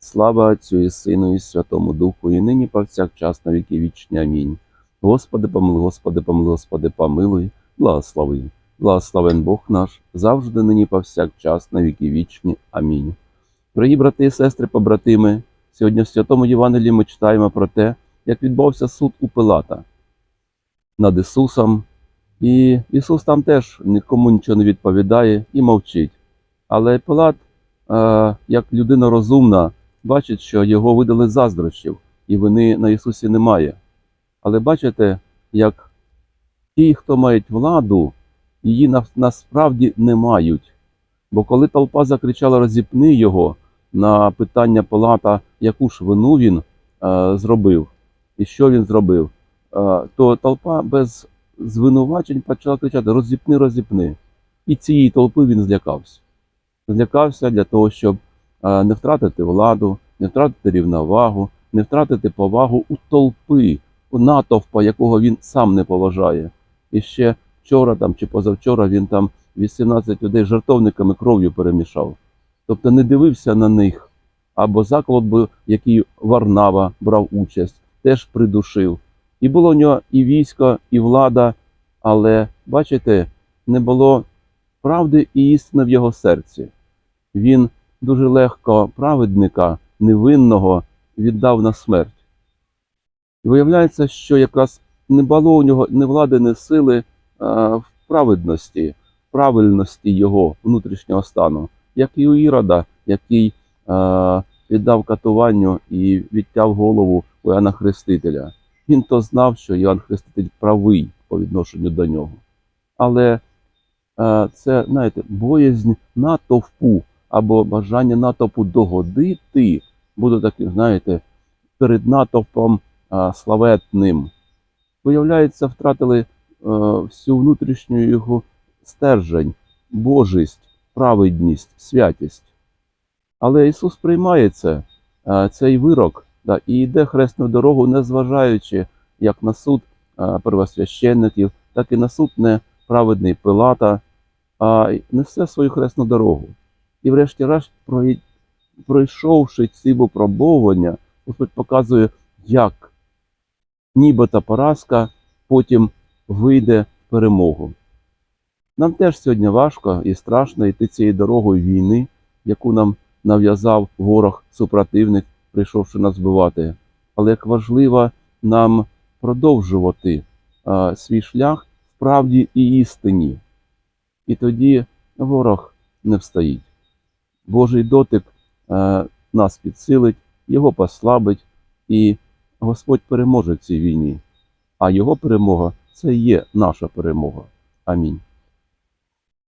Слава Отцю і Сину, і Святому Духу, і нині повсякчас на віки вічні. Амінь. Господи, помилуй, Господи, помилуй, Господи, помилуй, благослови. Благословен Бог наш, завжди нині повсякчас на віки вічні. Амінь. Дорогі брати і сестри, побратими, сьогодні в Святому Євангелії ми читаємо про те, як відбувався суд у Пилата над Ісусом. І Ісус там теж нікому нічого не відповідає і мовчить. Але Пилат, е, як людина розумна, бачить, що його видали заздрощів, і вини на Ісусі немає. Але бачите, як ті, хто мають владу, її насправді не мають. Бо коли толпа закричала розіпни його на питання Пилата, яку ж вину він е, зробив, і що він зробив, е, то толпа без звинувачень почала кричати Розіпни, розіпни. І цієї толпи він злякався. Злякався для того, щоб не втратити владу, не втратити рівновагу, не втратити повагу у толпи, у натовпа, якого він сам не поважає. І ще вчора там чи позавчора він там 18 людей жартовниками кров'ю перемішав. Тобто не дивився на них. Або заклад, би, який Варнава брав участь, теж придушив. І було в нього і військо, і влада, але, бачите, не було правди і істини в його серці. Він дуже легко праведника, невинного віддав на смерть. І виявляється, що якраз не було у нього ні влади, ні сили а, в праведності, правильності його внутрішнього стану, як і у Ірода, який а, віддав катуванню і відтяв голову у Іоанна Хрестителя. Він то знав, що Іоанн Хреститель правий по відношенню до нього. Але е, це, знаєте, боязнь натовпу або бажання натовпу догодити буде таким, знаєте, перед натовпом е, славетним. Виявляється, втратили е, всю внутрішню його стержень, божість, праведність, святість. Але Ісус приймає це, е, цей вирок да, і йде хресну дорогу, незважаючи як на суд е, первосвященників, так і на суд неправедний Пилата, а несе свою хресну дорогу. І врешті-решт, пройшовши ці випробовування, Господь показує, як нібито поразка потім вийде в перемогу. Нам теж сьогодні важко і страшно йти цією дорогою війни, яку нам нав'язав ворог, супротивник, прийшовши нас вбивати. Але як важливо нам продовжувати а, свій шлях в правді і істині. І тоді ворог не встоїть. Божий дотик е, нас підсилить, його послабить, і Господь переможе в цій війні. А його перемога це є наша перемога. Амінь.